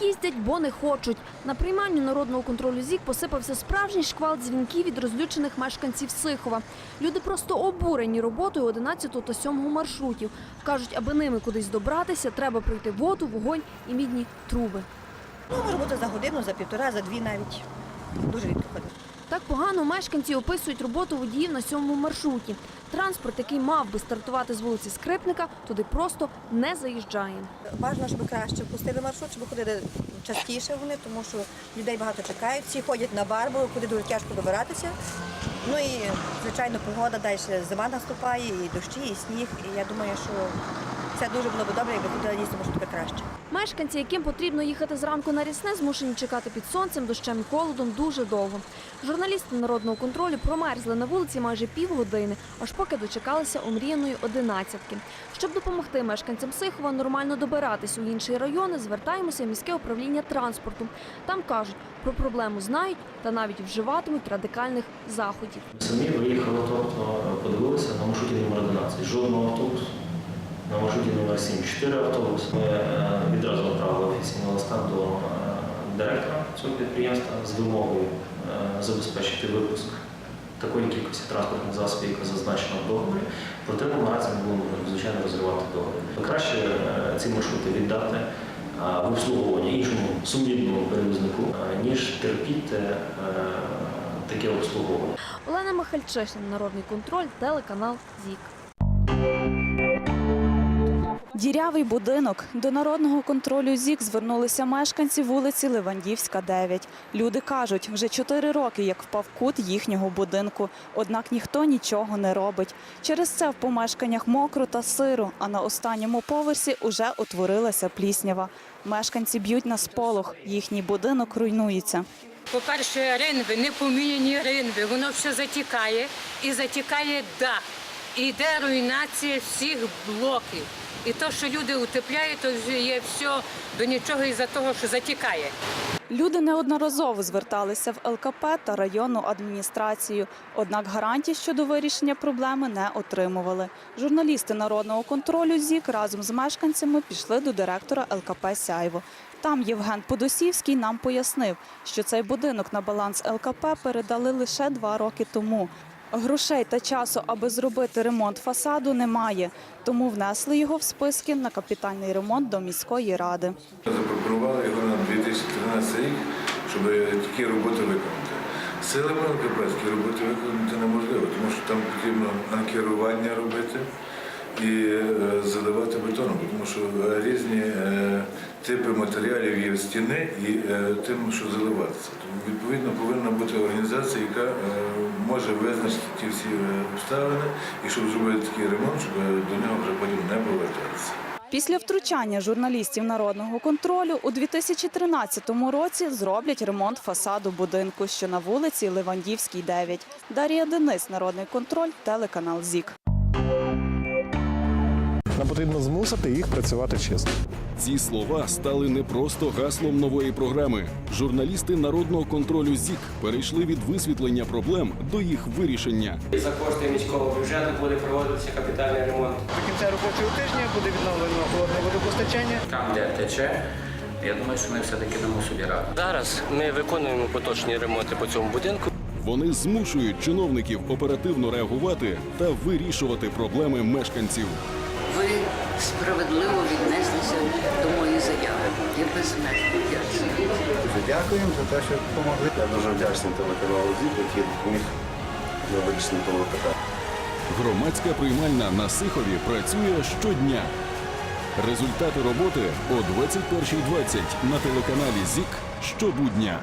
Їздять, бо не хочуть. На прийманню народного контролю ЗІК посипався справжній шквал дзвінків від розлючених мешканців Сихова. Люди просто обурені роботою 11 та 7 маршрутів. Кажуть, аби ними кудись добратися, треба пройти воду, вогонь і мідні труби. Ну, може бути за годину, за півтора, за дві навіть. Дуже рідко. Так погано мешканці описують роботу водіїв на сьомому маршруті. Транспорт, який мав би стартувати з вулиці Скрипника, туди просто не заїжджає. Бажано, щоб краще пустили маршрут, щоб ходили частіше вони, тому що людей багато чекають. Всі ходять на барбу, куди дуже тяжко добиратися. Ну і, звичайно, погода далі зима наступає, і дощі, і сніг. І я думаю, що це дуже було б добре, якби ходила дійсно маршрутка краще. Мешканці, яким потрібно їхати зранку на рісне, змушені чекати під сонцем, дощем і холодом дуже довго. Журналісти народного контролю промерзли на вулиці майже півгодини, аж поки дочекалися омріяної одинадцятки. Щоб допомогти мешканцям Сихова нормально добиратись у інші райони, звертаємося в міське управління транспорту. Там кажуть, про проблему знають та навіть вживатимуть радикальних заходів. Самі виїхали, тобто подивилися на маршруті номер 11. Жодного автобусу. На маршруті номер 7 чотири автобуси. Ми е, відразу направили офіційний листа до е, директора цього підприємства з вимогою е, забезпечити випуск такої кількості транспортних засобів, яка зазначена в договорі. Проте наразі ми будемо звичайно розривати договір. Краще ці маршрути віддати в обслуговування іншому сумнівному перевізнику, ніж терпіти таке обслуговування. Олена Михальчишин, Народний контроль, телеканал ЗІК. Дірявий будинок. До народного контролю ЗІК звернулися мешканці вулиці Левандівська, 9. Люди кажуть, вже чотири роки, як впав кут їхнього будинку. Однак ніхто нічого не робить. Через це в помешканнях мокро та сиро, а на останньому поверсі уже утворилася пліснява. Мешканці б'ють на сполох. Їхній будинок руйнується. По-перше, ринви, не поміняні ринви, воно все затікає і затікає дах. І йде руйнація всіх блоків. І то, що люди утепляють, то вже є все до нічого із-за того, що затікає. Люди неодноразово зверталися в ЛКП та районну адміністрацію, однак гарантій щодо вирішення проблеми не отримували. Журналісти народного контролю ЗІК разом з мешканцями пішли до директора ЛКП Сяйво. Там Євген Подосівський нам пояснив, що цей будинок на баланс ЛКП передали лише два роки тому. Грошей та часу, аби зробити ремонт фасаду, немає, тому внесли його в списки на капітальний ремонт до міської ради. Запропонували його на 2013 рік, щоб такі роботи виконати. Силами такі роботи виконати неможливо, тому що там потрібно анкерування робити і е, заливати бетоном, тому що різні е, типи матеріалів є в стіни і е, тим, що заливатися. Тому відповідно повинна бути організація, яка е, може визначити ті всі е, обставини і щоб зробити такий ремонт, щоб до нього вже потім не повертатися. Після втручання журналістів народного контролю у 2013 році зроблять ремонт фасаду будинку, що на вулиці Левандівській, 9. Дар'я Денис, народний контроль, телеканал ЗІК. Нам потрібно змусити їх працювати чесно. Ці слова стали не просто гаслом нової програми. Журналісти народного контролю ЗІК перейшли від висвітлення проблем до їх вирішення. За кошти міського бюджету буде проводитися капітальний ремонт. До кінця робочого тижня буде відновлено холодне водопостачання. Там, де тече, я думаю, що ми все-таки дамо собі раду. Зараз ми виконуємо поточні ремонти по цьому будинку. Вони змушують чиновників оперативно реагувати та вирішувати проблеми мешканців. Справедливо віднеслися до моєї заяви. Я безмежно вдячна. Дякуємо за те, що допомогли. Я дуже вдячний телеканалу ЗІК, який допоміг на вирішенні того питання. Громадська приймальна на Сихові працює щодня. Результати роботи о 21.20 на телеканалі ЗІК щобудня.